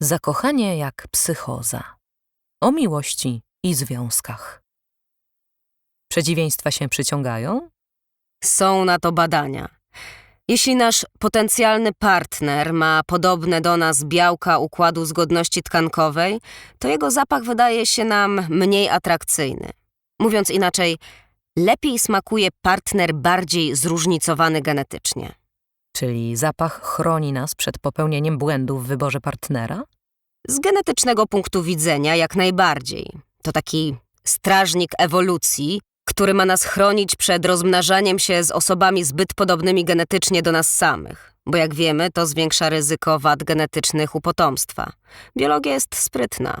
Zakochanie jak psychoza. O miłości i związkach. Przeciwieństwa się przyciągają? Są na to badania. Jeśli nasz potencjalny partner ma podobne do nas białka układu zgodności tkankowej, to jego zapach wydaje się nam mniej atrakcyjny. Mówiąc inaczej, lepiej smakuje partner bardziej zróżnicowany genetycznie. Czyli zapach chroni nas przed popełnieniem błędu w wyborze partnera? Z genetycznego punktu widzenia jak najbardziej. To taki strażnik ewolucji, który ma nas chronić przed rozmnażaniem się z osobami zbyt podobnymi genetycznie do nas samych. Bo jak wiemy, to zwiększa ryzyko wad genetycznych u potomstwa. Biologia jest sprytna.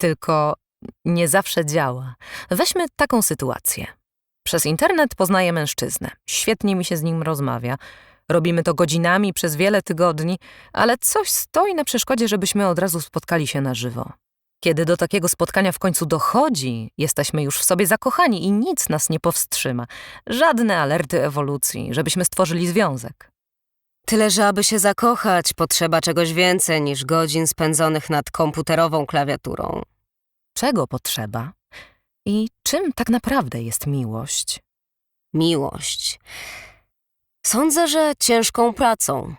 Tylko nie zawsze działa. Weźmy taką sytuację. Przez internet poznaję mężczyznę. Świetnie mi się z nim rozmawia. Robimy to godzinami przez wiele tygodni, ale coś stoi na przeszkodzie, żebyśmy od razu spotkali się na żywo. Kiedy do takiego spotkania w końcu dochodzi, jesteśmy już w sobie zakochani i nic nas nie powstrzyma. Żadne alerty ewolucji, żebyśmy stworzyli związek. Tyle, że aby się zakochać, potrzeba czegoś więcej niż godzin spędzonych nad komputerową klawiaturą. Czego potrzeba? I czym tak naprawdę jest miłość? Miłość. Sądzę, że ciężką pracą.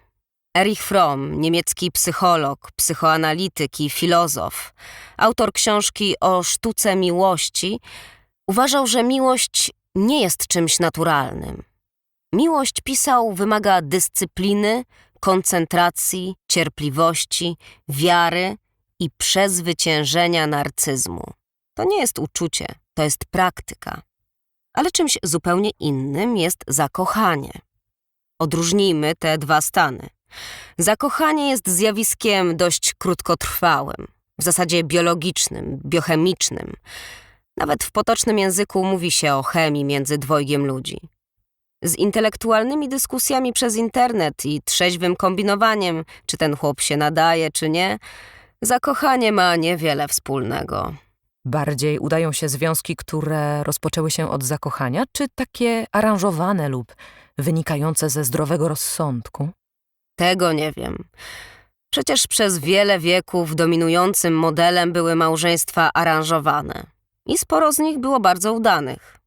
Erich Fromm, niemiecki psycholog, psychoanalityk i filozof, autor książki o sztuce miłości, uważał, że miłość nie jest czymś naturalnym. Miłość, pisał, wymaga dyscypliny, koncentracji, cierpliwości, wiary i przezwyciężenia narcyzmu. To nie jest uczucie, to jest praktyka. Ale czymś zupełnie innym jest zakochanie. Odróżnijmy te dwa stany. Zakochanie jest zjawiskiem dość krótkotrwałym, w zasadzie biologicznym, biochemicznym. Nawet w potocznym języku mówi się o chemii między dwojgiem ludzi. Z intelektualnymi dyskusjami przez internet i trzeźwym kombinowaniem, czy ten chłop się nadaje, czy nie, zakochanie ma niewiele wspólnego. Bardziej udają się związki, które rozpoczęły się od zakochania, czy takie aranżowane lub wynikające ze zdrowego rozsądku? Tego nie wiem. Przecież przez wiele wieków dominującym modelem były małżeństwa aranżowane. I sporo z nich było bardzo udanych.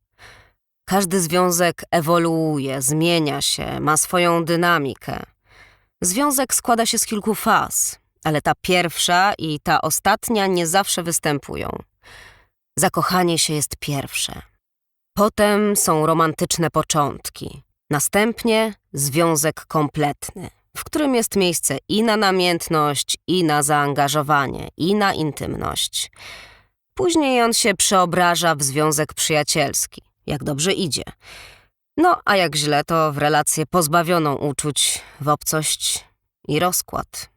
Każdy związek ewoluuje, zmienia się, ma swoją dynamikę. Związek składa się z kilku faz, ale ta pierwsza i ta ostatnia nie zawsze występują. Zakochanie się jest pierwsze. Potem są romantyczne początki. Następnie związek kompletny, w którym jest miejsce i na namiętność, i na zaangażowanie, i na intymność. Później on się przeobraża w związek przyjacielski, jak dobrze idzie. No, a jak źle, to w relację pozbawioną uczuć, w obcość i rozkład.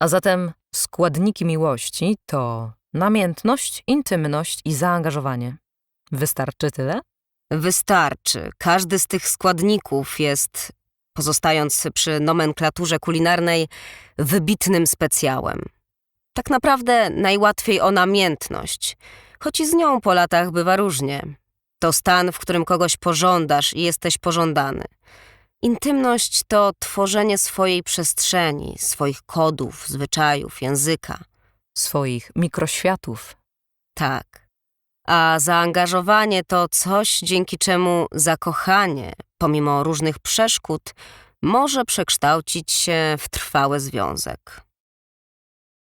A zatem składniki miłości to namiętność, intymność i zaangażowanie. Wystarczy tyle? Wystarczy. Każdy z tych składników jest, pozostając przy nomenklaturze kulinarnej, wybitnym specjałem. Tak naprawdę najłatwiej o namiętność, choć i z nią po latach bywa różnie. To stan, w którym kogoś pożądasz i jesteś pożądany. Intymność to tworzenie swojej przestrzeni, swoich kodów, zwyczajów, języka. Swoich mikroświatów. Tak. A zaangażowanie to coś, dzięki czemu zakochanie, pomimo różnych przeszkód, może przekształcić się w trwały związek.